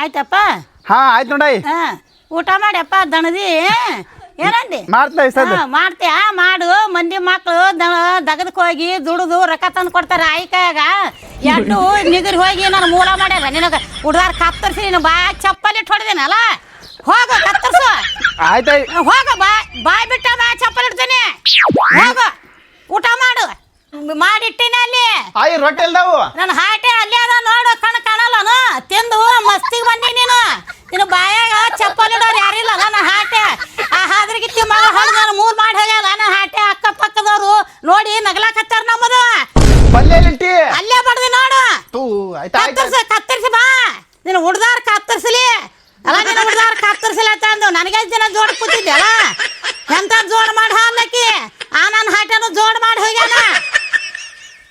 ಆಯ್ತಪ್ಪ? ಹಾ ಆಯ್ತು ನೋಡಾಯಿ. ಹಾ ಊಟ ಮಾಡಪ್ಪ ದಣದಿ. ಏನಂದಿ? ಮಾಡ್ತಾ. ಮಾಡ್ತೀಯ ಮಾಡು. ಮಂದಿ ಮಕ್ಕಳು ದಗದಕ್ ದಗದಕ್ಕೆ ಹೋಗಿ ದುಡಿದು ರೊಕ್ಕ ತಂದು ಕೊಡ್ತಾರೆ ಆಯ್ಕೆಯಾಗ ಎಂಟು ನಿಗರಿ ಹೋಗಿ ನಾನು ಮೂಲ ಮಾಡ್ಯಾರ. ನಿನಗೆ ಹುಡುಗಾರ ಕತ್ತರಿಸಿ ನೀನು ಬಾ ಚಪ್ಪಲಿ ಹೊಡೆದೇನಲ್ಲ ಹೋಗು ಕತ್ತರಿಸು. ಆಯ್ತು ಹೋಗ ಬಾ ಬಾಯ್ ಬಿಟ್ಟ ಬಾ ಚಪ್ಪಲಿ ಇಡ್ತೀನಿ. ಹೋಗು ಊಟ ಮಾಡು. ಮಾಡಿಟ್ಟಿನ ಅಲ್ಲಿ. ಆಯ್ ರೊಟ್ಟಿ ಇಲ್ದಾವು? ನನ್ನ ಹಾಟೆ ಅಲ್ಲಿ ಅದ ನೋಡು ಕಣ್ ಕಾಣಲ್ಲನು ತಿಂದು ಮಸ್ತಿಗೆ ಬಂದಿ ನೀನು. ನಿನ್ನ ಬಾಯಾಗ ಚಪ್ಪಲ್ ಇಡೋರು ಯಾರಿಲ್ಲ. ನನ್ನ ಹಾಟೆ. ಆ ಹಾದ್ರಗಿತ್ತಿ ಮಗ ಹೊಡೆದ ನಾನು ಮೂರ್ ಮಾಡಿ ಹೋಗ್ಯಾಲ ನನ್ನ ಹಾಟೆ ಅಕ್ಕ ಪಕ್ಕದವ್ರು ನೋಡಿ ನಗ್ಲಾಕತ್ತಾರ ನಮ್ಮದು. ಬಲ್ಲೆಲಿಂಟಿ ಅಲ್ಲೇ ಬಡ್ದಿ ನೋಡು. ತೂ ಆಯ್ತಾ ಆಯ್ತಾ ಕತ್ತರ್ಸಿ ಕತ್ತರಿಸಿ ಬಾ. ನಿನ್ನ ಹುಡ್ದಾರ ಕತ್ತರಿಸಲಿ. ಅಲ್ಲ ನಿನ್ನ ಹುಡ್ದಾರ ಕತ್ತರಿಸಲಿ ಅಂತ ಅಂದು. ನನಗೆ ದಿನ ಜೋಡ್ ಕೂತಿದ್ದೆ ಅಲ್ಲ? ಎಂತ ಜೋಡ್ ಮಾಡಿ ಹಾಲಕ್ಕಿ ಆ ನನ್ನ ಹಾಟೆನು ಜೋಡ್ ಮಾಡಿ ಹೋಗ್ಯಾನ.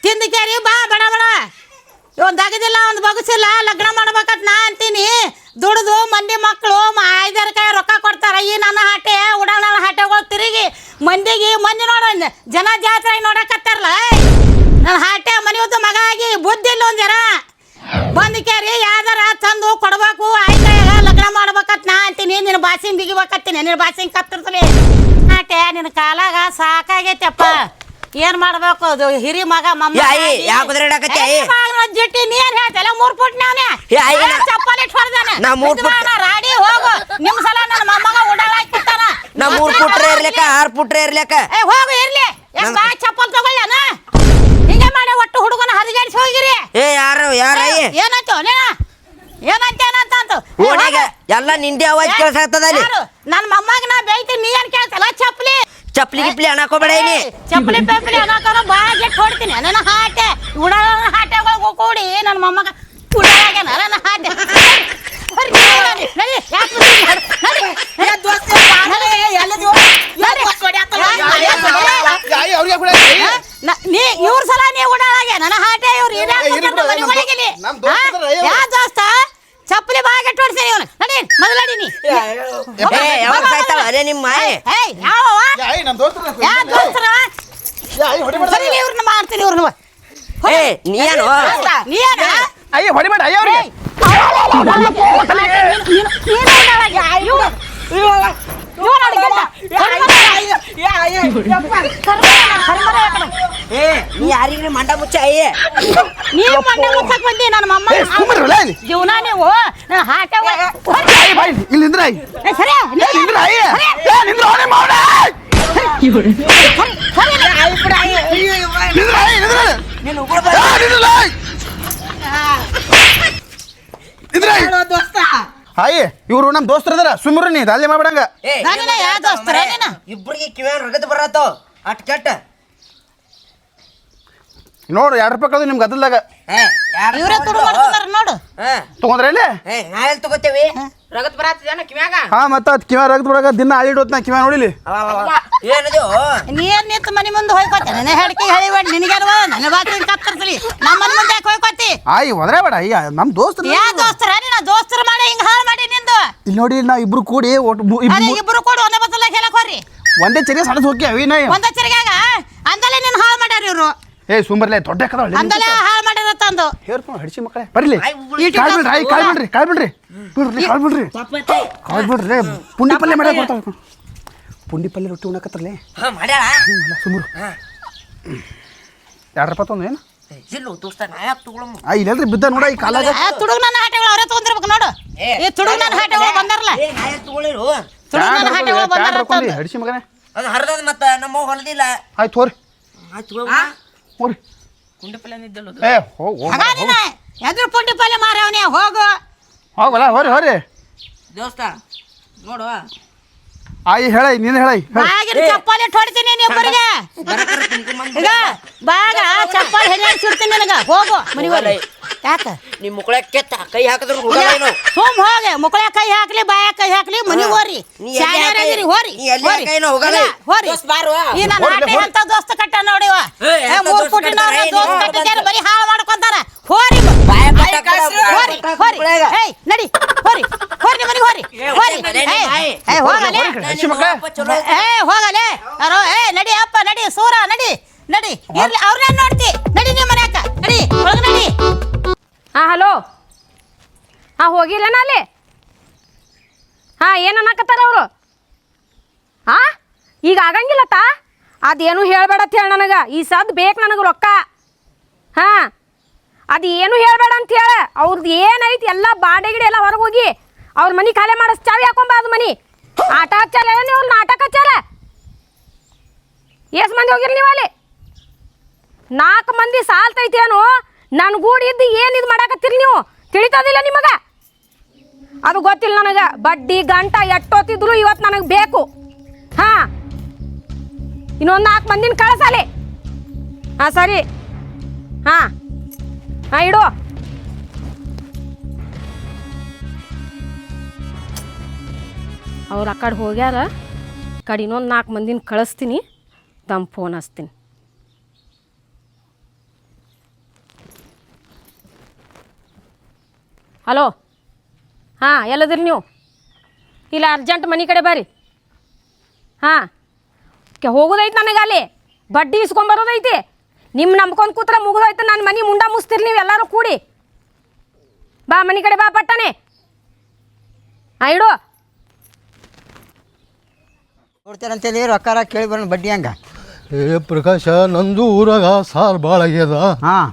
ತಿಂದು ಕೇರಿ ಬಾ ಬಡ ಬಡ. ಒಂದು ಅಗದಿಲ್ಲ ಒಂದು ಬಗಸಿಲ್ಲ ಲಗ್ನ ಮಾಡ್ಬೇಕಂತ ನಾ ಅಂತೀನಿ. ದುಡ್ದು ಮಂದಿ ಮಕ್ಕಳು ಐದಾರು ಕೈ ರೊಕ್ಕ ಕೊಡ್ತಾರ, ಈ ನನ್ನ ಹಾಟೆ ಉಡಾಣ ಹಾಟೆಗಳು ತಿರುಗಿ ಮಂದಿಗೆ ಮಂದಿ ನೋಡ ಜನ ಜಾತ್ರೆ ನೋಡಕತ್ತಾರಲ್ಲ ನನ್ನ ಹಾಟೆ ಮನೆಯದ್ದು ಮಗ ಆಗಿ ಬುದ್ಧಿ ಇಲ್ಲ ಒಂದ್ ಬಂದು ಕೇರಿ, ಯಾವ್ದಾರ ತಂದು ಕೊಡ್ಬೇಕು, ಆಯ್ತಾ ಲಗ್ನ ಮಾಡ್ಬೇಕಂತ ನಾ ಅಂತೀನಿ. ನಿನ್ನ ಬಾಸಿನ ಬಿಗಿಬೇಕತ್ತೀನಿ, ನಿನ್ನ ಬಾಸಿನ ಕತ್ತಿರ್ತೀನಿ ಹಾಟೆ, ನಿನ್ನ ಕಾಲಾಗ ಸಾಕಾಗೈತಪ್ಪ. ಏನ್ ಮಾಡ್ಬೇಕು ಅದು? ಹಿರಿ ಮಗ ಮಮ್ಮ ಏ, ಆಯಿ, ಯಾಕ್ ಉದ್ರಾಡಕತ್ತಿ, ಆಯಿ? ಜಿಟ್ಟಿ ನೀ ಏನ್ ಹೇಳ್ತಲ್ಲ ಮೂರ್ ಫುಟ್ ನಾವ್ನೆ ಏ, ಆಯಿ, ಚಪ್ಪಲಿ ಹೊಡೆದಾನೆ ನಾ ಮೂರ್ ಫುಟ್- ರಾಡಿ ಹೋಗು. ನಿಮ್ ಸಲ ನನ್ನ ಮೊಮ್ಮಗ ಉಡಾಳ ಹಾಕ್ಬಿಡ್ತಾನ. ನಾ ಮೂರ್ ಪುಟ್ರೆ ಇರ್ಲಿಕ್ಕ ಆರ್ ಪುಟ್ರೆ ಇರ್ಲಿಕ್ಕ. ಏ ಹೋಗು ಇರ್ಲಿ. ಯಾಕ್ ಬಾ ಚಪ್ಪಲ್ ತಗೊಳ್ಳನ ಹಿಂಗೆ ಮಾಡಿ ಒಟ್ಟು ಹುಡುಗನ ಹರಿಗಾಡಿಸಿ ಹೋಗಿರಿ. ಏ ಯಾರು ಯಾರ ಏನಂತ ನೀನ? ಏನಂತ ಏನಂತ ಅಂತು. ಎಲ್ಲ ನಿಂದೆ ಅವಾಜ್ ಕೇಳ್ಸ ಆಗ್ತದ ಅಲ್ಲಿ? ಯಾರು? ನನ್ನ ಮೊಮ್ಮಗ ನಾ ಬೈತೀನಿ ನೀ ಏನ್ ಕೇಳ್ತಲ್ಲ ಚಪ್ಪಲಿ. ಚಪ್ಲಿ ಗಿಪ್ಲಿ ಅಣಕೋಬೇಡ ಚಪ್ಪಲಿ ಪೇಪಲಿ ಅನ್ನೋಕರ ಬಾಯಿಗೆ ಕೊಡ್ತೀನಿ ನನ್ನ ಹಾಟೆ ಉಡಾಳ ಹಾಟೆಗಳು ಕೂಡಿ ನನ್ನ ಮೊಮ್ಮಗ ಉಡಾಳಾಗ್ಯಾನ ನನ್ನ ಹಾಟೆ ಬರ್ರಿ, ನಡಿ, ನಡಿ, ಯಾಕ್ ಬರ್ತೀನಿ? ನಡಿ, ನಡಿ. ನಡಿ. ಆಯ್ ಅವ್ರಿಗೆ ಕೂಡ ಹಾ? ನ- ನೀ ಇವ್ರ ಸಲ ನೀ ಉಡಾಳಾಗ್ಯ ನನ್ನ ಹಾಟೆ ಇವ್ರು ಏ, ಇರ್ಲಿ ಬಿಡು, ನಮ್ ದೋ- ನಮ್ ದೋಸ್ತ ಇದಾರೆ, ಅಯ್ಯೋ. ಯಾ ದೋಸ್ತ ಚಪ್ಪಲಿ ಬಾಳ ಗೆಟ್ ಹೊಡ್ತೀನಿ ಇವನು ನಡಿ ಮೊದಲಡಿ ನೀ ಏ ಯಾವಾಗ ಸಾಯ್ತಾಳ ಅದೇ ನಿಮ್ಮ ಮಾಯಿ ಏಯ್ ಯಾವವ ಆಯ್ ನಮ್ಮ ದೋಸ್ತರ ಯಾ ದೋಸ್ತರ ಆಯ್ ಹೊಡಿಬೇಡ ಸರಿ ಇವ್ರನ್ನ ಮಾಡ್ತೀನಿ ಇವ್ರನ್ನ ನೀನು ನೀ ಏನ ಅಯ್ಯ ಹೊಡಿಬೇಡ ಅಯ್ಯ ಅವ್ರಿಗೆ ಏ ನೀ ಯಾರಿಗ್ರಿ ಮಂಡ ಮುಚ್ಚ ಅಯ್ಯ ನೀವು ಮಂಡ ಮುಚ್ಚಕ್ ಬಂದಿ ನನ್ನ ಮಮ್ಮ ಏ, ಸುಮ್ನಿರಲ್ಲ ಇಲ್ಲಿ. ಜೀವನ ನೀವು ನನ್ನ ಹಾಟ ಬಾಯ್ ಇಲ್ಲಿ ನಿಂದ್ರ ಏ ಸರಿ ಏ ನಿಂದ್ರ ಆಯ್ ಏ ನಿಂದ್ರ ಅವನೇ ಮಾವನ ನಿಂದ್ರ ಆಯ್ ನಿಂದ್ರ ನೀನು ಉಗುಳು ಆಯ್. ನಿಂದ್ರ ಆಯ್. ಆಯ್ ಇವ್ರು ನಮ್ ದೋಸ್ತರು ಅದಾರ. ಸುಮ್ರು ನೀ ದಾಲಿ ಮಾಡ್ಬಿಡಂಗ. ಏ, ನಾನಿನ್ನ ಯಾ ದೋಸ್ತರ? ಏನ ಇಬ್ರಿಗೆ ಕಿವ್ಯಾಗ ರಗದ್ ಬರತ್ತೋ? ಅಟ್ ಕೆಟ್ಟ. ನೋಡು ಎರಡು ರೂಪಾಯಿ ಕಳೆದು ನಿಮ್ಗೆ ಗದ್ದಲ್ದಾಗ. ಏ ಯಾರ್ ಇವ್ರೇ ತುಡು ಮಾಡ್ಕೊಂಡಾರ ನೋಡು. ಹಾ. ತಗೊಂಡ್ರೆ ಇಲ್ಲಿ ಏ ನಾ ತಗೋತೇವಿ? ರಗತ್ ಬರತ್ತಿದೇನ ಕಿವ್ಯಾಗ? ಹಾ ಮತ್ತ ಅದ್ ಕಿವ ದಿನ ಆಳಿಡೋತ್ ನಾ ಕಿವ ನೋಡಿಲಿ. ಏನದು? ನೀರ್ ನಿಂತು ಮನೆ ಮುಂದೆ ಹೋಯ್ಕೋತಿ ನನ್ನ ಹೆಡ್ಕಿ ಹೇಳಿಬೇಡ ನಿನಗೇನು ನನ್ನ ಬಾತ್ರೂಮ್ ನಮ್ಮ ಮನೆ ಮುಂದೆ ಯಾಕೆ ಹೋಯ್ಕೋತಿ? ಆಯ್ ಒದ್ರೆ ಬೇಡ ಅಯ್ಯ ನಮ್ ದೋಸ್ತ ಯಾ ದೋಸ್ತರ ನೀನ? ದೋಸ್ತರ ಮಾಡಿ ಹಿಂಗ ಹಾಳು ಮಾಡಿ ನಿಂದು. ಇಲ್ಲಿ ನೋಡಿ ನಾ ಇಬ್ರು ಕೂಡಿ ಒಟ್ಟು ಇಬ್ರು ಕೂಡಿ ಒಂದೇ ಬತ್ತಲ್ಲ ಹೇಳಕ್ ಹೋರಿ ಒಂದೇ ಚರಿ ಸಣ್ಣ ಹೋಗಿ ಅವಿನ ಒಂದೇ ಚರಿಗಾಗ ಅಂದಲೇ ನಿನ್ ಹಾಳು ಮಾಡ್ಯಾರ ಇವ್ರು. ಏ ಸುಂಬರ್ಲೆ ದೊಡ್ಡ ಕದ ಅಂದಲ ಹಾಳು ಮಾಡ್ಯಾರ ತಂದು. ಹೇರ್ಕೊಂಡು ಹಡಿಸಿ ಮಕ್ಕಳೇ ಬರ್ಲಿ. ಕಾಲ್ ಬಿಡ್ರಿ ಆಯ್ ಕಾಲ್ ಬಿಡ್ರಿ ಕಾಲ್ ಬಿಡ್ರಿ. ಬಿಡ್ರಿ ಕಾಲ್ ಬಿಡ್ರಿ. ಕಾಲ್ ಬಿಡ್ರಿ ಪುಂಡಿ ಪಲ್ಯ ಮಾಡ್ಯಾಕ ಬರ್ತಾವ ಪುಂಡಿ ಪಲ್ಯ ರೊಟ್ಟಿ ಉಣ್ಣಕತ್ತರ್ಲೆ ಹಾ ಮಾಡ್ಯಾರ ಸುಮ್ರು. ಹಾ. ಎರಡು ರೂಪಾಯಿ ತೊಂದು ಏನು? ಇಲ್ಲ ದೋಸ್ತ ನಾ ಯಾಕೆ ತಗೊಳಮ್ಮ ಆ ಇಲ್ಲಲ್ರಿ ಬಿದ್ದ ನೋಡ ಈ ಕಾಲಾಗ? ಆ ತುಡುಗ್ ನನ್ನ ಹಾಟೆಗಳು ಅವರೇ ತೊಗೊಂಡಿರ್ಬೇಕು ನೋಡು. ಈ ತುಡುಗ್ ನನ್ನ ಹಾಟೆಗಳು ಬಂದಾರಲ್ಲ ಏ ನಾ ಯಾಕೆ ತಗೊಳಿರು? ತುಡುಗ್ ನನ್ನ ಹಾಟೆಗಳು ಬಂದಾರ ತಂದು. ಹಡಿಸಿ ಮಗನೇ. ಅದು ಹರದದ ಮತ್ತೆ ನಮ್ಮ ಹೊಲದಿಲ್ಲ. ಆಯ್ತು ತೋರಿ ಆಯ್ತು ತಗೋ. ಹೋರಿ. ಏ ಹೋಗ್ ಹೋಗ್ ಪುಂಡಿ ಪಲ್ಯ ಮಾರವನೇ ಹೋಗು. ಹೋಗಲ್ಲ ಹೋರಿ ಹೋರಿ. ದೋಸ್ತ ನೋಡು. ಆಯ್ ಹೇಳೈ ನೀನು ಹೇಳೈ ಬಾಗಿನ ಚಪ್ಪಲಿ ಹೊಡ್ತೀನಿ ನೀಬ್ಬರಿಗೆ ಈಗ ಬಾಗ ಚಪ್ಪಲಿ ಹೆಣ್ಣಾಡ್ಸಿರ್ತೀನಿ ನನಗ. ಹೋಗು ಮನಿವಲ್ಲಿ ಯಾಕ? ನಿಮ್ಮ ಮುಕ್ಕಳ ಕೆತ್ತ ಕೈ ಹಾಕಿದ್ರು ಹುಡುಗೇನು ಸುಮ್ ಹೋಗಿ ಕೈ ಹಾಕ್ಲಿ ಬಾಯ ಕೈ ಹಾಕ್ಲಿ ಮನಿ ಹೋರಿ. ನೀ ಎಲ್ಲಿ ಹೋರಿ ಹೋರಿ. ದೋಸ್ತ್ ಈ ನನ್ನ ಹೋರಿ, ಅಂತ ದೋಸ್ತ ಕಟ್ಟ ನೋಡಿವ ಏ, ದೋಸ್ತ್ ದೋಸ್ತ ಕಟ್ಟಿದ್ದಾರೆ ಬರೀ ಹಾಳು ಮಾಡ್ಕೊಂತಾರ. ಹೋರಿ ಬಾಯ ಹೋರಿ ಹೋರಿ ಏಯ್ ನಡಿ. ಹೋರಿ ಹೋರಿ ಮನೆಗೆ ಹೋರಿ. ಏ, ಹೋರಿ. ಏಯ್, ಏಯ್, ಅಪ್ಪ ಚಲೋ ಏ ಹೋಗಲೇ. ಅರೋ ಏ ನಡಿ ಅಪ್ಪ ನಡಿ ಸೂರ ನಡಿ ನಡಿ. ಇರ್ಲಿ ಅವ್ರನ್ನ ನೋಡ್ತಿ? ನಡಿ ನಿಮ್ಮ ಮನ್ಯಾಕ ನಡಿ ಒಳಗ ನಡಿ. ಹಲೋ? ಹಾಂ ಹೋಗಿಲ್ಲನ ಅಲ್ಲಿ. ಹಾಂ, ಏನು ಅನ್ನಕತ್ತಾರ ಅವರು? ಹಾಂ ಈಗ ಆಗಂಗಿಲ್ಲ ತಾ? ಅದೇನು ಹೇಳಬೇಡ ಹೇಳಿ ನನಗೆ. ಈ ಸದ್ ಬೇಕು ನನಗೆ ರೊಕ್ಕ. ಹಾಂ? ಅದು ಏನು ಹೇಳಬೇಡ ಅಂತ ಹೇಳ. ಅವ್ರದ್ದು ಏನೈತಿ ಎಲ್ಲ ಬಾಡೆ ಗಿಡ ಎಲ್ಲ ಹೊರಗೆ ಹೋಗಿ ಅವ್ರ ಮನೆ ಖಾಲಿ ಮಾಡಿಸ್ ಚಾವಿ ಹಾಕೊಂಬ ಅದು ಮನೆ. ಆಟ ಹಚ್ಚಲ್ಲ ನೀವು ನಾಟಕ ಹಚ್ಚಲ್ಲ ಎಷ್ಟು ಮಂದಿ ಹೋಗಿರಿ ನೀವು ಅಲ್ಲಿ? ನಾಲ್ಕು ಮಂದಿ ಸಾಲ್ತೈತೇನು? ನನ್ನ ಗೂಡಿದ್ದು ಏನು ಇದು ಮಾಡಾಕತ್ತೀರಿ ನೀವು? ತಿಳಿತದಿಲ್ಲ ನಿಮಗೆ? ಅದು ಗೊತ್ತಿಲ್ಲ ನನಗೆ. ಬಡ್ಡಿ, ಗಂಟ ಎಟ್ಟೋತಿದ್ರು ಇವತ್ತು ನನಗೆ ಬೇಕು. ಹಾಂ. ಇನ್ನೊಂದು ನಾಲ್ಕು ಮಂದಿನ ಕಳಿಸಲಿ ಹಾಂ, ಸರಿ. ಹಾಂ. ಹಾಂ, ಇಡು. ಅವ್ರು ಆ ಕಡೆ ಹೋಗ್ಯಾರ. ಕಡೆ ಇನ್ನೊಂದು ನಾಲ್ಕು ಮಂದಿನ ಕಳಿಸ್ತೀನಿ. ತಮ್ಮ ಫೋನ್ ಹಚ್ತೀನಿ. ಹಲೋ? ಹಾಂ ಎಲ್ಲದಿರಿ ನೀವು? ಇಲ್ಲ ಅರ್ಜೆಂಟ್ ಮನೆ ಕಡೆ ಬರ್ರಿ ಹಾಂ. ಕೆ ಹೋಗೋದೈತೆ ನನಗೆ ಅಲ್ಲಿ? ಬಡ್ಡಿ ಇಸ್ಕೊಂಬರೋದೈತಿ ನಿಮ್ಮ ನಂಬ್ಕೊಂಡು ಕೂತ್ರೆ ಮುಗಿದೋಯ್ತು ನನ್ನ ಮನೆ ಮುಂಡ ಮುಸ್ತಿರಿ ನೀವು ಎಲ್ಲರೂ ಕೂಡಿ. ಬಾ ಮನೆ ಕಡೆ ಬಾ ಪಟ್ಟನೆ ಹಾಂ ಇಡು. ಕೊಡ್ತೇನಂತೇಳಿ ರೊಕ್ಕ ಕೇಳಿ ಬರೋಣ ಬಡ್ಡಿ ಹಂಗ. ಏ ಪ್ರಕಾಶ ನಂದು ಊರಾಗ ಸಾರ್ ಭಾಳ ಆಗ್ಯದ ಹಾಂ.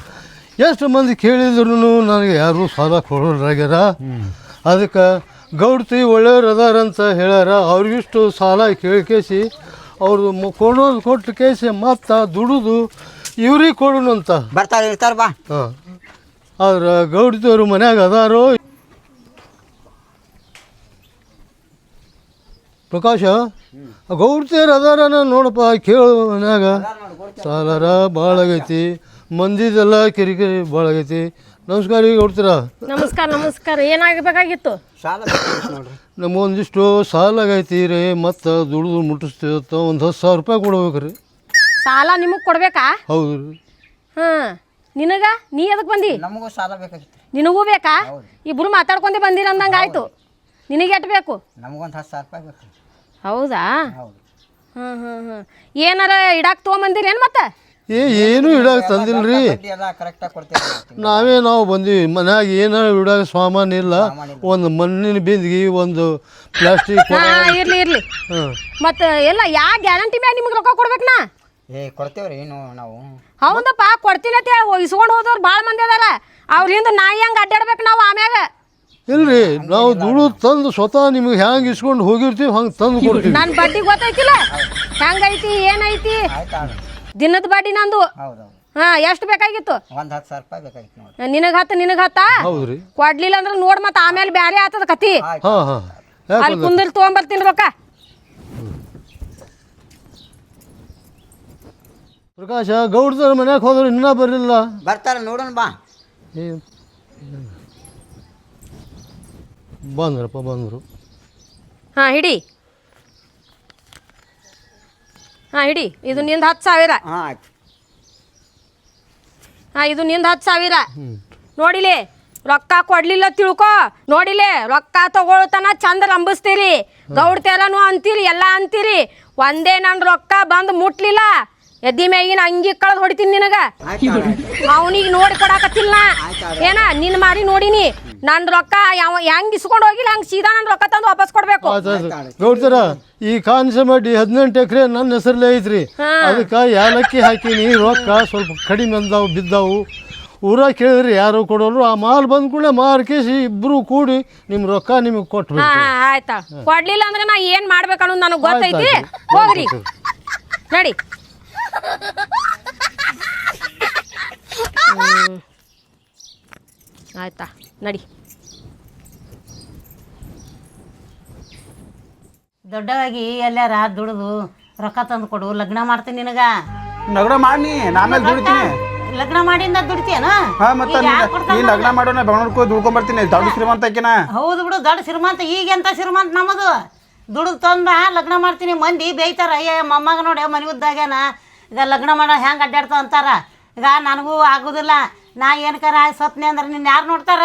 ಎಷ್ಟು ಮಂದಿ ಕೇಳಿದ್ರು ನನಗೆ ಯಾರು ಸಾಲ ಕೊಡೋರಾಗ್ಯಾರ? ಅದಕ್ಕೆ ಗೌಡ್ತಿ ಒಳ್ಳೆಯವ್ರು ಅದಾರ ಅಂತ ಹೇಳ್ಯಾರ ಅವ್ರಿಗಿಷ್ಟು ಸಾಲ ಕೇಳ್ಕೇಸಿ ಅವ್ರದ್ದು ಮು- ಕೊಡೋದು ಕೊಟ್ಟು ಕೇಸಿ ಮತ್ತು ದುಡಿದು ಇವ್ರಿಗೆ ಕೊಡೋಣ ಅಂತ. ಬರ್ತಾರೆ ಇರ್ತಾರ ಬಾ. ಹಾಂ. ಆದ್ರೆ ಗೌಡ್ತಿಯವರು ಮನ್ಯಾಗ ಅದಾರೋ? ಪ್ರಕಾಶ ಗೌಡ್ತಿಯರು ಅದಾರ ನೋಡಪ್ಪ ಕೇಳು ಮನ್ಯಾಗ. ಸಾಲಾರ ಭಾಳ ಆಗೈತಿ ಮಂದಿದೆಲ್ಲ ಕಿರಿಕಿರಿ ಭಾಳ ಆಗೈತಿ. ನಮಸ್ಕಾರ ಈಗ ಹೊಡ್ತೀರ ನಮಸ್ಕಾರ ನಮಸ್ಕಾರ. ಏನಾಗಬೇಕಾಗಿತ್ತು? ಸಾಲ ಬೇಕಾಗಿತ್ತು ನೋಡ್ರಿ. ನಮಗೊಂದಿಷ್ಟು ಸಾಲ ಆಗೈತಿ ರೀ ಮತ್ತು ದುಡಿದು ಮುಟ್ಟಿಸ್ತೀವತ್ತ ಒಂದು ಹತ್ತು ಸಾವಿರ ರೂಪಾಯಿ ಕೊಡ್ಬೇಕು ರೀ. ಸಾಲ ನಿಮಗೆ ಕೊಡ್ಬೇಕಾ? ಹೌದು ರೀ. ಹಾಂ. ನಿನಗ? ನೀ ಅದಕ್ಕೆ ಬಂದಿ? ನಮಗೂ ಸಾಲ ಬೇಕಾಗಿತ್ತು. ನಿನಗೂ ಬೇಕಾ? ಇಬ್ರು ಮಾತಾಡ್ಕೊಂಡೆ ಬಂದಿರ ಅಂದಂಗೆ ಆಯ್ತು. ನಿನಗೆ ಎಟ್ಟು ಬೇಕು? ನಮಗೊಂದು ಹತ್ತು ಸಾವಿರ ರೂಪಾಯಿ ಬೇಕು. ಹೌದಾ? ಹೌದು. ಹ್ಞೂ ಹ್ಞೂ ಹ್ಞೂ ಏನಾರ ಇಡಕ್ಕೆ ತೊಗೊಂಬಂದಿರಿ ಏನು ಮತ್ತೆ? ಏ ಏನು ಇಡಾಕ ತಂದಿಲ್ಲ ರೀ ಬಡ್ಡಿ ಎಲ್ಲ ನಾವೇ ನಾವು ಬಂದೀವಿ. ಮನ್ಯಾಗ ಏನೋ ಇಡಾಕ ಸಾಮಾನು ಇಲ್ಲ. ಒಂದು ಮಣ್ಣಿನ ಬಿಂದಿಗೆ ಒಂದು ಪ್ಲಾಸ್ಟಿಕ್ ಇರ್ಲಿ ಇರ್ಲಿ. ಮತ್ತೆ ಎಲ್ಲ ಯಾ ಗ್ಯಾರಂಟಿ ಮ್ಯಾಗ ನಿಮ್ಗೆ ರೊಕ್ಕ ಕೊಡ್ಬೇಕನಾ? ಏ ಕೊಡ್ತೇವ್ರಿ ಏನು ನಾವು. ಹೌದಪ್ಪ ಕೊಡ್ತೀನಿ ಅಂತ ಹೇಳಿ ಇಸ್ಕೊಂಡು ಹೋದವ್ರು ಭಾಳ ಮಂದಿ ಅದಾರ. ಅವ್ರಿಂದ ನಾಯಿ ಹಂಗೆ ಅಡ್ಡಾಡ್ಬೇಕು ನಾವು ಆಮ್ಯಾಗ. ಇಲ್ರಿ ನಾವು ದುಡ್ಡು ತಂದು ಸ್ವತಃ ನಿಮಗೆ ಹೆಂಗೆ ಇಸ್ಕೊಂಡು ಹೋಗಿರ್ತೀವಿ ಹಂಗೆ ತಂದು ಕೊಡ್ತೀವಿ. ನನ್ನ ಬಡ್ಡಿ ಗೊತ್ತೈತಿಲ್ಲ? ಹೆಂಗೈತಿ ಏನೈತಿ? ದಿನದ ಬಾಡಿ ನಂದು? ಹೌದು ಹಾ ಎಷ್ಟು ಬೇಕಾಗಿತ್ತು? ಒಂದು ಹತ್ತು ಸಾವಿರ ರೂಪಾಯಿ ಬೇಕಾಗಿತ್ತು ನೋಡ್ರಿ. ನಿನಗೆ ಹತ್ತು ನಿನಗೆ ಹತ್ತ? ಹೌದ್ರಿ. ಕೊಡ್ಲಿಲ್ಲ ಅಂದ್ರೆ ನೋಡ್ ಮತ್ತೆ ಆಮೇಲೆ ಬ್ಯಾರೆ ಆತದ ಕತಿ. ಹಾ ಹಾ. ಹಾಂ ಅಲ್ಲಿ ಕುಂದಿರ್ ತೊಗೊಂಬರ್ತೀನಿ ರೊಕ್ಕ ಪ್ರಕಾಶ ಗೌಡ್ದವ್ರ ಮನ್ಯಾಗ ಹೋದ್ರೆ ಇನ್ನೂ ಬರಲಿಲ್ಲ. ಬರ್ತಾರ ನೋಡೋಣ ಬಾ. ಏ ಬಂದ್ರಪ್ಪ ಬಂದರು. ಹಾಂ ಹಿಡಿ. ಹಾಂ ಇಡಿ ಇದು ನಿಂದ ಹತ್ತು ಸಾವಿರ. ಹಾಂ ಆಯ್ತು. ಹಾಂ ಇದು ನಿಂದ ಹತ್ತು ಸಾವಿರ. ನೋಡಿಲಿ ರೊಕ್ಕ ಕೊಡ್ಲಿಲ್ಲ ತಿಳ್ಕೊ. ನೋಡಿಲಿ ರೊಕ್ಕ ತಗೊಳ್ತನ ಚಂದ ರಂಬಿಸ್ತೀರಿ ಗೌಡ್ತೇರನು ಅಂತೀರಿ ಎಲ್ಲ ಅಂತೀರಿ. ಒಂದೇ ನನ್ನ ರೊಕ್ಕ ಬಂದು ಮುಟ್ಲಿಲ್ಲ. ಎದ್ದಿ ಮ್ಯಾಗಿನ ಅಂಗಿ ಕಳೆದು ಹೊಡಿತೀನಿ ನಿನಗ. ಅವನಿಗೆ ನೋಡಿ ಕೊಡಾಕತ್ತಿಲ್ಲ ಏನ ನಿನ್ನ ಮಾರಿ ನೋಡಿನಿ. ನನ್ನ ರೊಕ್ಕ ಯಾವ ಹೆಂಗ್ ಇಸ್ಕೊಂಡು ಹೋಗಿಲ್ಲ ಹಂಗೆ ಸೀದಾ ನನ್ ರೊಕ್ಕ ತಂದು ವಾಪಸ್ ಕೊಡ್ಬೇಕು. ನೋಡ್ತಾರ ಈ ಕಾನ್ಸ ಮಾಡಿ ಹದಿನೆಂಟು ಎಕರೆ ನನ್ನ ಹೆಸರಲ್ಲೇ ಐತ್ರಿ. ಅದಕ್ಕೆ ಯಾಲಕ್ಕಿ ಹಾಕೀನಿ ರೊಕ್ಕ ಸ್ವಲ್ಪ ಕಡಿಮೆ ಅಂದಾವು ಬಿದ್ದಾವು. ಊರಾಗ ಕೇಳಿದ್ರಿ ಯಾರು ಕೊಡೋರು ಆ ಮಾಲ್ ಬಂದ ಕೂಡಲೇ ಮಾರ್ಕೇಸಿ ಇಬ್ರು ಕೂಡಿ ನಿಮ್ಮ ರೊಕ್ಕ ನಿಮಗೆ ಕೊಟ್ಟು ಆಯ್ತಾ. ಕೊಡ್ಲಿಲ್ಲ ಅಂದ್ರೆ ನಾ ಏನ್ ಮಾಡ್ಬೇಕು ಅನ್ನೋದು ನನಗೆ ಗೊತ್ತೈತಿ? ಹೋಗ್ರಿ. ನಡಿ. ಆಯ್ತಾ. ನಡಿ. ದೊಡ್ಡವಾಗಿ ಎಲ್ಲಾರ ದುಡಿದು ರೊಕ್ಕ ತಂದು ಕೊಡು ಲಗ್ನ ಮಾಡ್ತೀನಿ ನಿನಗ. ಲಗ್ನ ಮಾಡಿ ಆಮೇಲೆ ದುಡಿತೀನಿ. ಲಗ್ನ ಮಾಡಿಂದ ದುಡಿತೀಯನ? ಹಾ ಮತ್ತೆ ನೀ ಲಗ್ನ ಮಾಡೋಣ ಬೆಂಗಳೂರಿಗೆ ಹೋಗಿ ದುಡ್ಕೊಂಡ್ ಬರ್ತೀನಿ ದೊಡ್ಡ ಶ್ರೀಮಂತ ಆಕಿನ. ಹೌದು ಬಿಡು ದೊಡ್ಡ ಶ್ರೀಮಂತ ಈಗೆಂತ ಶ್ರೀಮಂತ ನಮ್ಮದು? ದುಡ್ದು ತಂದ ಲಗ್ನ ಮಾಡ್ತೀನಿ ಮಂದಿ ಬೇಯ್ತಾರ. ಅಯ್ಯ ಮೊಮ್ಮಗ ನೋಡಿ ಮನೆ ಉದ್ದಾಗ್ಯಾನ. ಈಗ ಲಗ್ನ ಮಾಡೋ ಹೆಂಗೆ ಅಡ್ಡಾಡ್ತಾವ ಅಂತಾರ. ಈಗ ನನಗೂ ಆಗೋದಿಲ್ಲ. ನಾ ಏನಕಾರ ಸತ್ನೆ ಅಂದ್ರೆ ನಿನ್ನ ಯಾರು ನೋಡ್ತಾರ?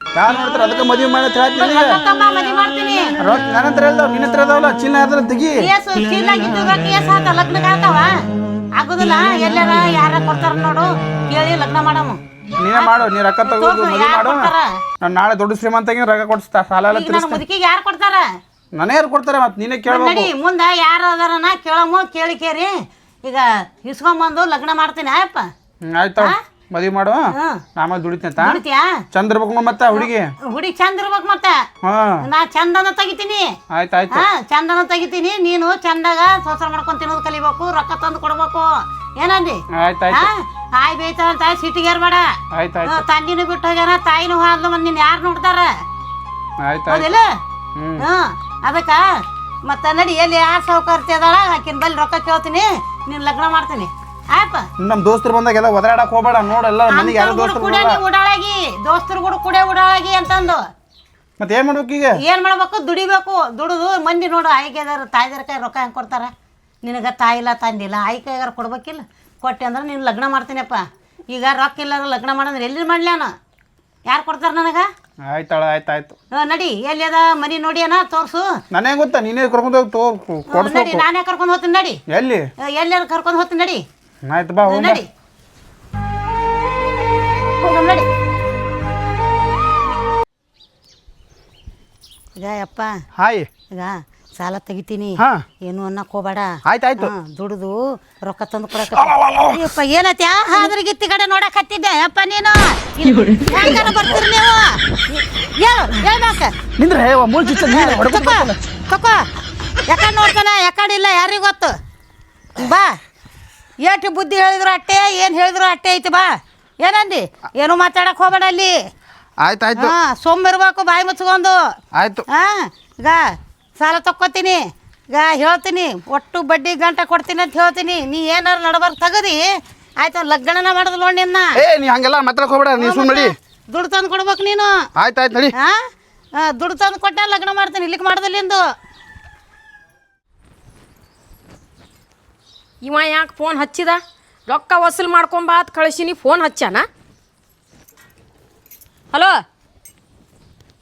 ಯಾರು ನೋಡ್ತಾರೆ? ಅದಕ್ಕೆ ಮದುವೆ ಮಾಡಿ ಅಂತ ಹೇಳ್ತೀನಿ ತಮ್ಮ ಮಾಡ್ತೀನಿ. ರೊಕ್ಕ ನನ್ನ ಹತ್ರ ಇಲ್ದಾವ ನಿನ್ನ ಹತ್ರ ಇದಾವಲ್ಲ ಚಿನ್ನ ಅದ್ರ ತೆಗಿ. ಕೇಸು ಚೀಲಾಗಿದ್ದು ರೊಕ್ಕ ಕೇಸ್ ಆತ ಲಗ್ನಕ್ಕೆ ಆತಾವ ಆಗುದಿಲ್ಲ ಎಲ್ಲಾರ ಯಾರ ಕೊಡ್ತಾರ ನೋಡು ಕೇಳಿ ಲಗ್ನ ಮಾಡಮ್ಮ ನೀನೇ ಮಾಡು ನೀ ರೊಕ್ಕ ತಗೋದು ತೋರ್ಸು, ಮದುವೆ ಯಾರ್ ಮಾಡು. ಕೊಡ್ತಾರ? ನಾನು ನಾಳೆ ದೊಡ್ಡ ಶ್ರೀಮಂತ ರೊಕ್ಕ ಕೊಡಿಸ್ತಾ ಸಾಲ ಎಲ್ಲ ಈಗ ನನ್ನ ತಿರ್ಸ್ತಾ ಮುದುಕಿಗೆ ಯಾರು ಕೊಡ್ತಾರ? ನನಗೆ ಯಾರು ಕೊಡ್ತಾರೆ ಮತ್ತೆ ನೀನೇ ಮತ್ತ್ ಕೇಳ್ಬೇಕು. ನಡಿ ಮುಂದ ಯಾರು ಅದಾರನ ಕೇಳಮ್ಮ ಕೇಳಿ ಕೇರಿ. ಈಗ ಇಸ್ಕೊಂಬಂದು ಲಗ್ನ ಮಾಡ್ತೀನಿ ಆಯಪ್ಪ. ಹ್ಮ್, ಆಯ್ತು ಮದುವೆ ಮಾಡುವ. ಆಮೇಲೆ ದುಡಿತೇತ ದುಡಿತೀಯಾ? ಚಂದ್ರ ಇರ್ಬೇಕು ಮತ್ತೆ ಹುಡುಗಿ? ಹುಡುಗಿ ಚಂದ ಇರ್ಬೇಕು ಮತ್ತೆ? ಹಾ. ನಾ ಚಂದನ ತೆಗಿತೀನಿ. ಆಯ್ತು ಆಯ್ತು. ಹಾ ಚಂದನ ತೆಗಿತೀನಿ. ನೀನು ಚಂದಾಗ ಸಂಸಾರ ಮಾಡ್ಕೊಂಡ್ ತಿನ್ನೋದು ಕಲಿಬೇಕು ರೊಕ್ಕ ತಂದು ಕೊಡ್ಬೇಕು. ಏನಂದಿ? ಆಯ್ತು ಆಯ್ತು. ಹಾ ಆಯ್ ಸಿಟಿಗೇರ್ಬೇಡ ಆಯ್ತು ಆಯ್ತು. ತಂದಿನೂ ಬಿಟ್ಟು ಹೋಗ್ಯಾರ ತಾಯಿನೂ ಹಾದ್ಲು ಮತ್ತೆ ನಿನ್ ಯಾರು ನೋಡ್ತಾರ? ಆಯ್ತು ಆಯ್ತು. ಹೌದಿಲ್ಲ? ಹ್ಮ್. ಹ್ಮ್ ಅದಕ್ಕ ಮತ್ತ ನಡಿ ಎಲ್ಲಿ ಯಾರು ಸೌಕರ್ಯ ಅದಾಳ ಆಕಿನ ಬಲ್ಲಿ ರೊಕ್ಕ ಕೇಳ್ತೀನಿ ನೀನ್ ಲಗ್ನ ಮಾಡ್ತೀನಿ. ಆಯಪ್ಪ ನಮ್ಮ ದೋಸ್ತರು ಬಂದಾಗ ಎಲ್ಲ ಒದರಾಡಕ್ ಹೋಗ್ಬೇಡ ನೋಡಲ್ಲ ಮನೆಗೆ ಯಾರು ದೋಸ್ತರು ಕುಡಿಯ ಬರಲ್ಲ. ಉಡಾಳಾಗಿ ದೋಸ್ತರು ಕೂಡ ಕುಡಿಯ ಉಡಾಳಾಗಿ ಅಂತಂದು. ಮತ್ತೆ ಏನ್ ಮಾಡ್ಬೇಕು ಈಗ? ಏನ್ ಮಾಡ್ಬೇಕು? ದುಡಿಬೇಕು. ದುಡಿದು ಮಂದಿ ನೋಡು ಆಯ್ಕೆದಾರ ತಾಯ್ದಾರ ಕೈ ರೊಕ್ಕ ಹೆಂಗೆ ಕೊಡ್ತಾರ? ನಿನಗ ತಾಯಿಲ್ಲ ತಂದಿಲ್ಲ ಆಯ್ಕೆಗಾರ ಕೊಡ್ಬೇಕಿಲ್ಲ? ಕೊಟ್ಟೆ ಅಂದ್ರೆ ನೀನು ಲಗ್ನ ಮಾಡ್ತೀನಪ್ಪ. ಈಗ ರೊಕ್ಕ ಇಲ್ಲ ಲಗ್ನ ಮಾಡಂದ್ರೆ ಎಲ್ಲಿ ಮಾಡ್ಲ್ಯಾನ ಯಾರು ಕೊಡ್ತಾರ ನನಗ? ಆಯ್ತಾಳ ಆಯ್ತು ಆಯ್ತು. ಹ್ಞೂ ನಡಿ ಎಲ್ಲಿ ಅದ ಮನಿ ನೋಡಿ ಅಣ್ಣ ತೋರ್ಸು. ನನಗೆ ಗೊತ್ತಾ ನೀನೇ ಕರ್ಕೊಂಡು ಹೋಗಿ ತೋ ನಡಿ ನಾನೇ ಕರ್ಕೊಂಡು ಹೋಗ್ತೀನಿ ನಡಿ. ಎಲ್ಲಿ? ಎಲ್ಲಾರು ಕರ್ಕೊಂಡು ಹೋಗ್ತೀನಿ ನಡಿ. ಆಯ್ತು ಬಾ. ನಡಿ. ಹೋಗಮ್ ನಡಿ. ಈಗ ಯಪ್ಪ. ಹಾಯ್. ಈಗ ಸಾಲ ತೆಗಿತೀನಿ. ಹಾ. ಏನು ಅನ್ನಕ್ ಹೋಗ್ಬೇಡ. ಆಯ್ತಾಯ್ತು. ಹಾ, ದುಡ್ದು ರೊಕ್ಕ ತಂದು ಕೊಡಕ ಅಯ್ಯಪ್ಪ ಏನತ್ಯ? ಅದ್ರ ಗಿತ್ತಿ ಕಡೆ ನೋಡಕ್ ಹತ್ತಿದ್ದೆ. ಅಪ್ಪ ನೀನು? ಹೆಂಗಾರ ಬರ್ತೀರಿ ನೀವು? ಹೇಳು ಹೇಳ್ಬೇಕ. ನಿಂದ್ರೆ ಮೂಲ್ ಚುಚ್ಚ ನೀನು ಹೊಡ್ಕೊಂಡ್ ತಕೋ ಬರ್ತಾನೆ. ತಕೋ. ಯಾಕಂಡ್ ನೋಡ್ತಾನ? ಯಾಕಂಡ್ ಇಲ್ಲ? ಯಾರಿಗ್ ಗೊತ್ತು? ಬಾ. ಏಟು ಬುದ್ಧಿ ಹೇಳಿದ್ರು ಅಟ್ಟೆ ಏನು ಹೇಳಿದ್ರು ಅಟ್ಟೆ ಐತಿ ಬಾ. ಏನಂದಿ? ಏನು ಮಾತಾಡಕ್ ಹೋಗಬೇಡ ಅಲ್ಲಿ. ಆಯ್ತು ಆಯ್ತು. ಹಾ ಸೋಮಿರ್ಬೇಕು ಬಾಯಿ ಮುಚ್ಕೊಂಡು. ಆಯ್ತು. ಹಾ ಈಗ ಸಾಲ ತಕ್ಕೋತೀನಿ. ಈಗ ಹೇಳ್ತೀನಿ ಒಟ್ಟು ಬಡ್ಡಿ ಗಂಟೆ ಕೊಡ್ತೀನಿ ಅಂತ ಹೇಳ್ತೀನಿ. ನೀ ಏನಾರು ನಡಬಾರ್ದು ತಗದಿ. ಆಯ್ತು ಲಗ್ನನ ಮಾಡೋದು ನೋಡಿ ನಿನ್ನ. ಏ ನೀ ಹಂಗೆಲ್ಲ ಮಾತಾಡಕ್ ಹೋಗ್ಬೇಡ ನೀ ಸುಮ್ಮನೆ ನಡಿ. ದುಡ್ಡು ತಂದು ಕೊಡ್ಬೇಕು ನೀನು. ಆಯ್ತು ಆಯ್ತು ನಡಿ. ಹಾ ಹಾ, ದುಡ್ಡು ತಂದು ಕೊಟ್ಟ ಲಗ್ನ ಮಾಡ್ತೀನಿ ಇಲ್ಲಿಗೆ ಮಾಡ್ದಲ್ಲಿಂದು ಇವ ಯಾಕೆ ಫೋನ್ ಹಚ್ಚಿದ? ರೊಕ್ಕ ವಸೂಲ್ ಮಾಡ್ಕೊಂಬ ಅಂತ ಕಳಿಸಿನಿ ಫೋನ್ ಹಚ್ಚಾನ? ಹಲೋ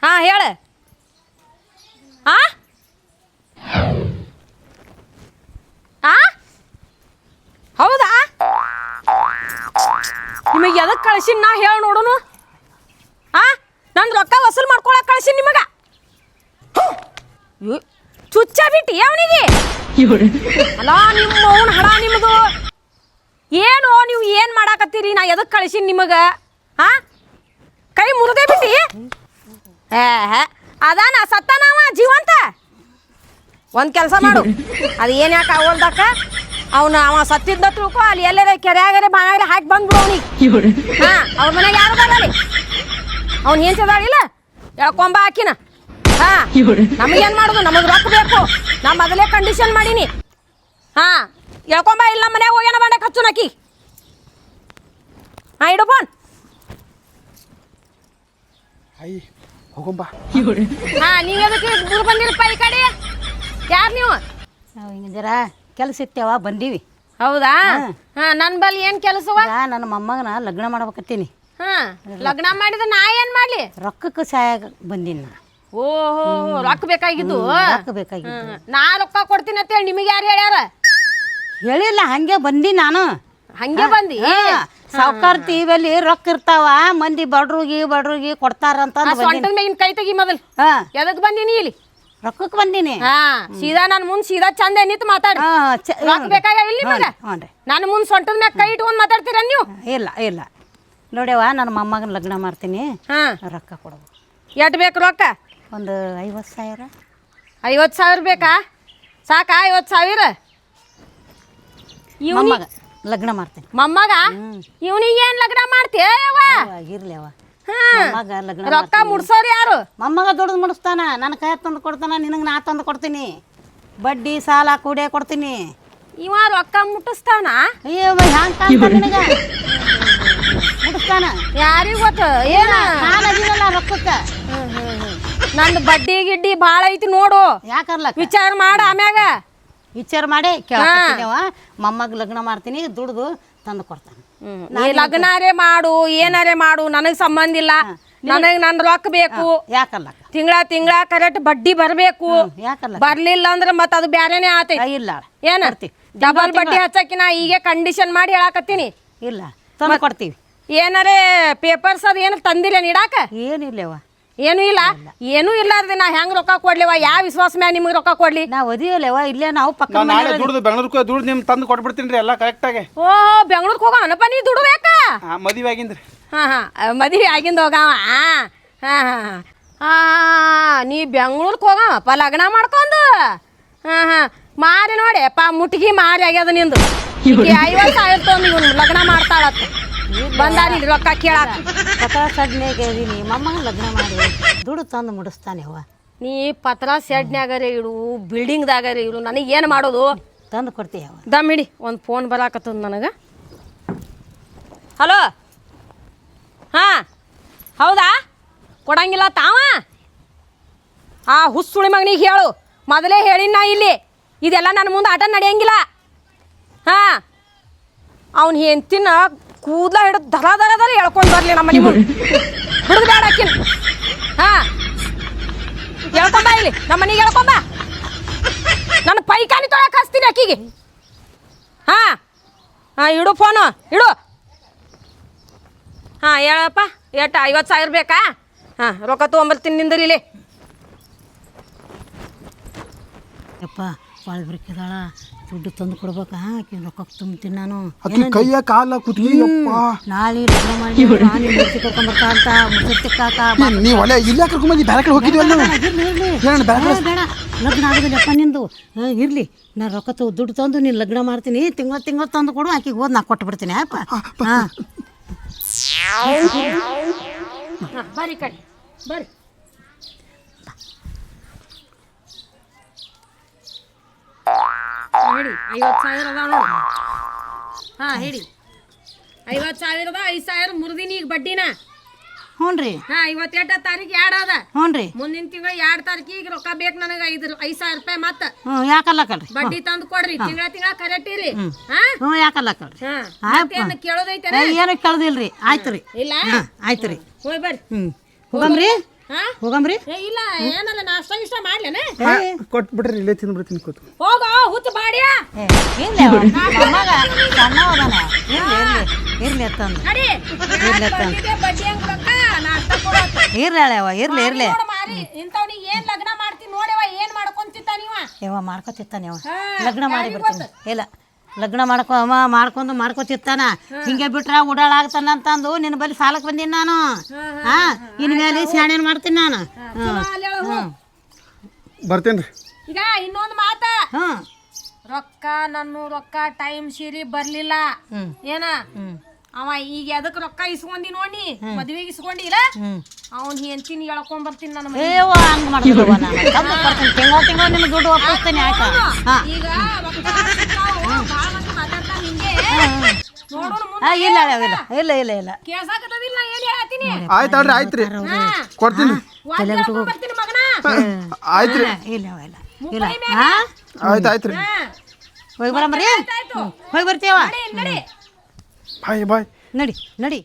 ಹಾಂ, ಹೇಳ. ಹೌದಾ? ನಿಮಗೆ ಎದಕ್ಕೆ ಕಳಿಸಿನ ನಾ ಹೇಳಿ ನೋಡೋನು? ಆ? ನಂದು ರೊಕ್ಕ ವಸೂಲ್ ಮಾಡ್ಕೊಳಕ್ಕೆ ಕಳಿಸಿನ ನಿಮಗೆ? ಚುಚ್ಚ ಬಿಟ್ಟು ಅವನಿಗೆ? ಅಲ್ಲ ನಿಮ್ಮ ಅವನ ನಿಮ್ಮದು ಏನು ನೀವು ಏನು ಮಾಡಾಕತ್ತೀರಿ? ನಾ ಎದಕ್ಕೆ ಕಳಿಸೀನಿ ನಿಮಗೆ? ಹಾ ಕೈ ಮುರಿದೇ ಬಿಟ್ಟಿ? ಅದಾನ ಸತ್ತನಾವ ಜೀವಂತ? ಒಂದು ಕೆಲಸ ಮಾಡು. ಅದು ಏನು ಯಾಕೆ ಆಗೋಲ್ದಕ್ಕ ಅವನ ಅವ ಸತ್ತಿದ್ದ ತಿಳ್ಕೊ ಅಲ್ಲಿ ಎಲ್ಲರ ಕೆರೆಯಾಗರೆ ಬಾಯಾಗರೆ ಹಾಕಿ ಬಂದ್ಬಿಡು ಅವನಿಗೆ. ಹಾ ಅವ್ರ ಮನೆಗೆ ಯಾರು ಬರಲಿ ಅವ್ನು ಏನ್ ಚದಾಳಿಲ್ಲ ಎಳ್ಕೊಂಬ ಹಾಕಿನ. ಹಾ. ನಮಗೇನ್ ಮಾಡುದು? ನಮಗ್ ರೊಕ್ಕ ಬೇಕು. ನಾ ಮೊದಲೇ ಕಂಡೀಷನ್ ಮಾಡೀನಿ. ಹಾ. ಹೇಳ್ಕೊಂಬ ಇಲ್ಲ ಮನ್ಯಾಗ ಹೋಗ್ಯಾನ ಬಂಡೆ ಹಚ್ಚು ನಕಿ ಹಾ ಇಡು ಫೋನ್ ಹೈ ಹೋಗಂಬಾ. ಹಾ ನೀವ್ ಎದಕ್ಕೆ ದೂರ ಬಂದಿರಪ್ಪ ಈ ಕಡೆ? ಯಾರು ನೀವು? ನಾವು ಹಿಂಗೆ ಜರ ಕೆಲಸ ಇತ್ತೇವ? ಬಂದೀವಿ. ಹೌದಾ? ಹಾ. ನನ್ನ ಬಲ್ಲಿ ಏನ್ ಕೆಲಸವ? ಈಗ ನನ್ನ ಮೊಮ್ಮಗನ ಲಗ್ನ ಮಾಡ್ಬೇಕತ್ತೀನಿ. ಹಾ ಲಗ್ನ ಮಾಡಿದ ನಾ ಏನ್ ಮಾಡ್ಲಿ? ರೊಕ್ಕಕ್ಕೆ ಸಹಾಯ ಬಂದೀನಿ ನಾ. ಓಹೋ ರೊಕ್ಕ ಬೇಕಾಗಿದ್ದು ರೊಕ್ಕ ಹ್ಮ್. ನಾ ರೊಕ್ಕ ಕೊಡ್ತೀನಿ ಅಂತೇಳಿ ನಿಮಗೆ ಯಾರು ಹೇಳ್ಯಾರ? ಹೇಳಿಲ್ಲ ಹಂಗೆ ಬಂದಿ ನಾನು. ಹಂಗೆ ಬಂದಿ? ಸಾವುಕಾರ್ತಿ ಇವೆಲ್ಲಿ ರೊಕ್ಕ ಇರ್ತಾವ ಮಂದಿ ಬಡ್ರಿಗೆ ಬಡ್ರಿಗೆ ಕೊಡ್ತಾರಂತ ಸೊಂಟದ ಮೇಗಿನ ಕೈ ತೆಗಿ ಮೊದಲು. ಎದಕ್ ಬಂದಿನಿ ಇಲ್ಲಿ? ರೊಕ್ಕಕ್ಕೆ ಬಂದಿನಿ. ಸೀದಾ ನನ್ ಮುಂದ್ ಸೀದಾ ಚಂದ ನಿಂತು ಮಾತಾಡಿ. ರೊಕ್ಕ ಬೇಕಾಗ್ಯಾವ ಇಲ್ಲಿ ನಿಮಗ ನನ್ನ ಮುಂದ್ ಸೊಂಟದ ಮ್ಯಾಗ ಕೈ ಇಟ್ಕೊಂಡ್ ಮಾತಾಡ್ತೀರ ನೀವು? ಇಲ್ಲ ಇಲ್ಲ. ನೋಡ್ಯವ ನನ್ನ ಮೊಮ್ಮಗನ ಲಗ್ನ ಮಾಡ್ತೀನಿ. ಹಾ. ರೊಕ್ಕ ಕೊಡ್ಬೇಕು ಎಟ್ ಬೇಕು ರೊಕ್ಕ? ಒಂದು ಐವತ್ತು ಸಾವಿರ. ಐವತ್ತು ಸಾವಿರ ಬೇಕಾ? ಸಾಕಾ ಐವತ್ತು ಸಾವಿರ? ಮೊಮ್ಮಗ ಲಗ್ನ ಮಾಡ್ತೀನಿ. ಮೊಮ್ಮಗ? ಇವನಿಗೆ ಏನು ಲಗ್ನ ಮಾಡ್ತೀಯ ಯವ್ವ ಇರ್ಲಿ ಅವ ಹಾ. ಲಗ್ನ ರೊಕ್ಕ ಮಾಡ್ತೀನಿ. ಮುಡ್ಸೋರು ಯಾರು? ಮೊಮ್ಮಗ ದುಡ್ದು ಮುಡಿಸ್ತಾನ. ನನ್ನ ಕೈ ತಂದು ಕೊಡ್ತಾನ ನಿನಗೆ ನಾ ತಂದು ಕೊಡ್ತೀನಿ. ಬಡ್ಡಿ ಸಾಲ ಕೂಡೇ ಕೊಡ್ತೀನಿ. ಇವ ರೊಕ್ಕ ಮುಟ್ಟಿಸ್ತಾನ? ಅಯ್ಯೋ ಹ್ಯಾಂಗ ನಿನಗ? ಮುಡಿಸ್ತಾನ ಯಾರಿಗ್ ಗೊತ್ತ? ಏನ? ನಾನು ಅದೀನಲ್ಲ ರೊಕ್ಕಕ್ಕೆ? ನಂದು ಬಡ್ಡಿ ಗಿಡ್ಡಿ ಬಾಳ ಐತಿ ನೋಡು. ಯಾಕರ್ಲ ವಿಚಾರ ಮಾಡ ಆಮ್ಯಾಗ. ವಿಚಾರ ಮಾಡಿ ಮೊಮ್ಮಗ ಲಗ್ನ ಮಾಡ್ತೀನಿ ದುಡ್ದು ತಂದು ಕೊಡ್ತಾನೆ. ನೀ ಲಗ್ನಾರೇ ಮಾಡು ಏನಾರೇ ಮಾಡು ನನಗೆ ಸಂಬಂಧ ಇಲ್ಲ. ನನಗೆ ನನ್ನ ರೊಕ್ಕ ಬೇಕು. ಯಾಕಲ್ಲ ತಿಂಗಳ ತಿಂಗಳ ಕರೆಕ್ಟ್ ಬಡ್ಡಿ ಬರಬೇಕು. ಯಾಕಲ್ಲ ಬರ್ಲಿಲ್ಲ ಅಂದ್ರೆ ಮತ್ತ ಅದು ಬ್ಯಾರೇನೆ ಆತೈತಿ. ಇಲ್ಲ. ಏನ? ಡಬಲ್ ಬಡ್ಡಿ ಹಚ್ಚಕ್ಕಿ ನಾ ಈಗ ಕಂಡೀಷನ್ ಮಾಡಿ ಹೇಳಾಕತ್ತೀನಿ. ಇಲ್ಲ. ತಂದು ಕೊಡ್ತೀವಿ. ಏನಾರೇ ಪೇಪರ್ಸ್ ಅದು ಏನು ತಂದಿಲ್ಲ ನೀಡಾಕ ಏನಿಲ್ಲವ ಏನೂ ಇಲ್ಲ. ಏನೂ ಇಲ್ಲಾರ್ದೆ ನಾ ಹೆಂಗ್ ರೊಕ್ಕ ಕೊಡ್ಲಿವ? ಯಾವ ವಿಶ್ವಾಸ ಮ್ಯಾಗ ನಿಮ್ಗೆ ರೊಕ್ಕ ಕೊಡ್ಲಿ? ನಾ ಒದಿಯಲ್ಲವ? ಇಲ್ಲೇ ನಾವು ಪಕ್ಕ ನಾನು ನಾಳೆ ದುಡ್ದು ಬೆಂಗಳೂರಿಗೆ ದುಡ್ಡು ನಿಮ್ಮ ತಂದು ಕೊಟ್ಬಿಡ್ತೀನಿ ರೀ ಎಲ್ಲ ಕರೆಕ್ಟಾಗಿ ಓ ಬೆಂಗ್ಳೂರ್ಗೆ ಹೋಗೋಣಪ್ಪ ನೀ ದುಡ್ಬೇಕ ಮದ್ವೆ ಮದುವೆ ಆಗಿಂದ್ರಿ ಹಾ ಹಾ ಮದುವೆ ಆಗಿಂದ ಹೋಗವ. ಹಾ ಹಾ ಹಾ. ಹಾ ನೀ ಬೆಂಗ್ಳೂರ್ಗೆ ಹೋಗವಪ್ಪ ಲಗ್ನ ಮಾಡ್ಕೊಂಡು. ಹಾ ಹಾ. ಮಾರಿ ನೋಡಿ ಅಪ್ಪ ಮುಟ್ಗಿ ಮಾರಿ ಆಗ್ಯದ ನಿಂದು. ಈಕಿ ಐವತ್ತು ಸಾವಿರ ತೊಂದು ಇವ್ನು ಲಗ್ನ ಮಾಡ್ತಾಳತ್ತ ಬಂದಾರಿ ರೊಕ್ಕ ಕೇಳಾಕ. ಪತ್ರ ಸಡ್ನ್ಯಾಗ ಇದೀನಿ ಮಮ್ಮ ಲಗ್ನ ಮಾಡಿ ದುಡ್ಡು ತಂದು ಮುಡಿಸ್ತಾನೆ ಅವ ನೀ ಪತ್ರ ಶೆಡ್ನ್ಯಾಗರೆ ಇಡು ಬಿಲ್ಡಿಂಗ್ದಾಗರೆ ಇಡು ನನಗೆ ಏನು ಮಾಡೋದು? ತಂದು ಕೊಡ್ತೀಯ ಅವ ದಮ್ ಹಿಡಿ ಒಂದು ಫೋನ್ ಬರಾಕತ್ತದ ನನಗೆ. ಹಲೋ? ಹಾಂ? ಹೌದಾ? ಕೊಡಂಗಿಲ್ಲ ತಾವ? ಆ ಹುಸ್ಸುಳಿ ಮಗನಿಗೆ ಹೇಳು. ಮೊದಲೇ ಹೇಳಿನ ನಾ ಇಲ್ಲಿ. ಇದೆಲ್ಲ ನನ್ನ ಮುಂದೆ ಆಟ ನಡೆಯಂಗಿಲ್ಲ. ಹಾಂ? ಅವ್ನು ಹೆಂತಿನ ಕೂದಲ ಹಿಡಿದು ದರ ದರ ದರ ಎಳ್ಕೊಂಡು ಬರಲಿ ನಮ್ಮ ಮನೆ ಮುಂದೆ ಬಿಡುದು ಬೇಡ ಆಕಿನ. ಹಾಂ. ಎಳ್ಕೊಂಬ ಇಲ್ಲಿ. ನಮ್ಮ ಮನೆಗೆ ಎಳ್ಕೊಂಬ. ನನ್ನ ಪೈಕಾನಿ ತೊಳಕ್ ಹಚ್ತೀನಿ ಅಕ್ಕಿಗೆ ಹಾ. ಹಾ, ಇಡು ಫೋನು. ಇಡು. ಹಾ, ಹೇಳಪ್ಪ. ಎಷ್ಟು ಐವತ್ತು ಸಾವಿರ ಬೇಕಾ? ಹಾ, ರೊಕ್ಕ ತೊಗೊಂಬರ್ತೀನಿ ನಿಂದ್ರಿ ಇಲ್ಲಿ. ಯಪ್ಪ ಭಾಳ ಬಿರ್ಕಿದಾಳ ದುಡ್ಡು ತಂದು ಕೊಡ್ಬೇಕಾ? ಆಕೆ ರೊಕ್ಕ ತುಂಬ್ತೀನಿ ನಾನು. ಅಕ್ಕಿ ಕೈಯ ಕಾಲ ಕುತ್ಗಿ ಯಪ್ಪ. ನಾಳೆ ಲಗ್ನ ಮಾಡಿ ನಾನು ಮುಗಿಸಿ ಕರ್ಕೊಂಡ್ಬರ್ತಾ ಅಂತ ಮುರ್ಸಿ ತಿಕ್ಕಾಕ ನೀವು ಒಳ್ಳೆ ಇಲ್ಲೇ ಕರ್ಕೊಂಬಂದು ಬೇರೆ ಕಡೆ ಹೋಗಿದ್ವಿ ಅಲ್ಲ ಹೇಳಣ್ಣ ಬೇರೆ ಕಡೆ ಬೇಡ. ಲಗ್ನ ಆಗೋದಿಲ್ಲಪ್ಪ ನಿಂದು. ಇರ್ಲಿ. ನಾ ರೊಕ್ಕ ತು ದುಡ್ಡು ತಂದು ನೀನು ಲಗ್ನ ಮಾಡ್ತೀನಿ. ತಿಂಗಳ ತಿಂಗಳ ತಂದು ಕೊಡು ಆಕಿಗೆ ಹೋದ್ ನಾ ಕೊಟ್ಟು ಬಿಡ್ತೀನಿ ಅಪ್ಪ ಹಾಂ ಹಾ ಬರ್ರಿ ಕಡೆ. ಬರ್ರಿ ಹೇಳಿ ಐವತ್ತು ಸಾವಿರ ಅದಾವ ಹಾ ಹೇಳಿ. ಐವತ್ತು ಸಾವಿರದ ಐದು ಸಾವಿರ ಮುರಿದಿನಿ ಈಗ ಬಡ್ಡಿನ. ಹ್ಞೂ ರೀ. ಹಾ ಇವತ್ತೆಂಟ ತಾರೀಕು ಎರಡು ಅದ. ಹ್ಞೂ ರೀ. ಮುಂದಿನ ತಿಂಗಳ ಎರಡು ತಾರೀಕಿಗೆ ರೊಕ್ಕ ಬೇಕು ನನಗೆ ಐದು ಐದು ಸಾವಿರ ರೂಪಾಯಿ ಮತ್ತೆ. ಹ್ಞೂ ಯಾಕಲ್ಲ ಕಳ್ರಿ ಬಡ್ಡಿ ತಂದು ಕೊಡ್ರಿ ತಿಂಗಳ ತಿಂಗಳ ಕರೆಕ್ಟ್ ಇರಿ. ಹಾ? ಹ್ಞೂ ಯಾಕಲ್ಲ ಕಳ್ರಿ ಹಾ. ಕೇಳೋದೈತೆ ಏನು ಕೇಳ್ದಿಲ್ರಿ. ಆಯ್ತು ರೀ. ಇಲ್ಲ? ಆಯ್ತು ರೀ. ಹೋಗಿ ಬರ್ರಿ. ಹ್ಞೂ ಹೋಗಮ್ರಿ ಹಾ? ಹೋಗಮ್ರಿ ಏ ಇಲ್ಲ ಏನಲ್ಲ ನಾಷ್ಟ ಇಷ್ಟ ಮಾಡ್ಲೇನೆ. ಕೊಟ್ಬಿಡ್ರಿ ಇಲ್ಲೇ ತಿಂದ್ಬಿಡ್ತೀನಿ ಕೂತು ಹೋಗ ಹುಚ್ಚ ಬಾಡಿಯಾ. ಇಲ್ಲ ಮಗ ಸಣ್ಣವದಾನ. ಇರ್ಲಿ ಇರ್ಲಿ ಇರ್ಲಿ ಅತ್ತಂದು ನಡಿ. ಇರ್ಲಿ ಅತ್ತಂದು ಬಡ್ಡಿಗೆ ಬಡ್ಡಿ ಹಂಗ್ ರೊಕ್ಕ ನಾಷ್ಟ ಕೊಡೋದು. ಇರ್ಲಿ ಅವ ಇರ್ಲಿ ಇರ್ಲಿ. ನೋಡ್ ಮಾರಿ. ಇಂಥವ್ನಿಗೆ ಏನ್ ಲಗ್ನ ಮಾಡ್ತೀನಿ ನೋಡ್ಯವ ಏನ್ ಮಾಡ್ಕೊಂತಿತ್ತ ನೀವ ಯವ ಮಾಡ್ಕೊತಿತ್ತಾನೆ ಅವ ಹಾ, ಲಗ್ನ ಮಾಡಿ ಬಿಡ್ತೀನಿ. ಇಲ್ಲ ಲಗ್ನ ಮಾಡ್ಕೊ ಅವ ಮಾಡ್ಕೊಂಡು ಮಾಡ್ಕೊತಿರ್ತಾನ. ಹಿಂಗೆ ಬಿಟ್ರೆ ಉಡಾಳ ಆಗ್ತಾನ ಅಂತಂದು ನಿನ್ನ ಬಳಿ ಸಾಲಕ್ಕೆ ಬಂದೀನಿ ನಾನು. ಹಾ ಇನ್ ಮೇಲೆ ಶಾಣೆನ್ ಮಾಡ್ತೀನಿ ನಾನು. ಬರ್ತೀನಿ ಈಗ ಇನ್ನೊಂದು ಮಾತ. ಹ್ಮ್. ರೊಕ್ಕ ನನ್ನ ರೊಕ್ಕ ಟೈಮ್ ಸೀರಿ ಬರ್ಲಿಲ್ಲ. ಏನ? ಅವ ಈಗ ಅದಕ್ಕೆ ರೊಕ್ಕ ಇಸ್ಕೊಂಡಿ ನೋಡಿ ಮದ್ವೆಗೆ ಇಸ್ಕೊಂಡಿಲ್ಲ ಅವ್ನ್ ಹೆಂಡ್ತಿನ ಎಳ್ಕೊಂಡ್ ಬರ್ತೀನಿ ನನ್ನ ಮನೆಗೆ. ಹಂಗೆ ಮಾಡಿದ್ರವ ನಾನು ತಿಂಗಳ ತಿಂಗಳ ದುಡ್ಡು ಒಪ್ಪಿಸ್ತೀನಿ ಆಯ್ತಾ? ಹಾಂ. ಈಗ ರೊಕ್ಕ ಸಿಕ್ಕಾವು, ಭಾಳ ಮಂದಿ ಮಾತಾಡ್ತಾರ್ ಹಿಂಗೆ. ನೋಡೋಣ ಹಾ ಇಲ್ಲ ಇಲ್ಲ ಇಲ್ಲ ಇಲ್ಲ ಇಲ್ಲ ಇಲ್ಲ. ಕೇಳ್ಸಾಕತ್ತದಿಲ್ಲ ನಾ ಏನ್ ಹೇಳತ್ತೀನಿ? ಆಯ್ತು ಅಲ್ರಿ ರೀ ಕೊಡ್ತೀನಿ. ಒಂದ್ ಹೇಳ್ಕೊಂಡ್ ಬರ್ತೀನಿ ಮಗನ. ಆಯ್ತು ರೀ ಇಲ್ಲ ಇಲ್ಲ ಆಯ್ತು ಹೋಗಿ ಬರಮ್ರಿ ಆಯ್ತು ಹೋಗಿ ಬರ್ತೀವ ನಡಿ, ನಡಿ. ಬಾಯ್ ಬಾಯ್. ನಡಿ ನಡಿ.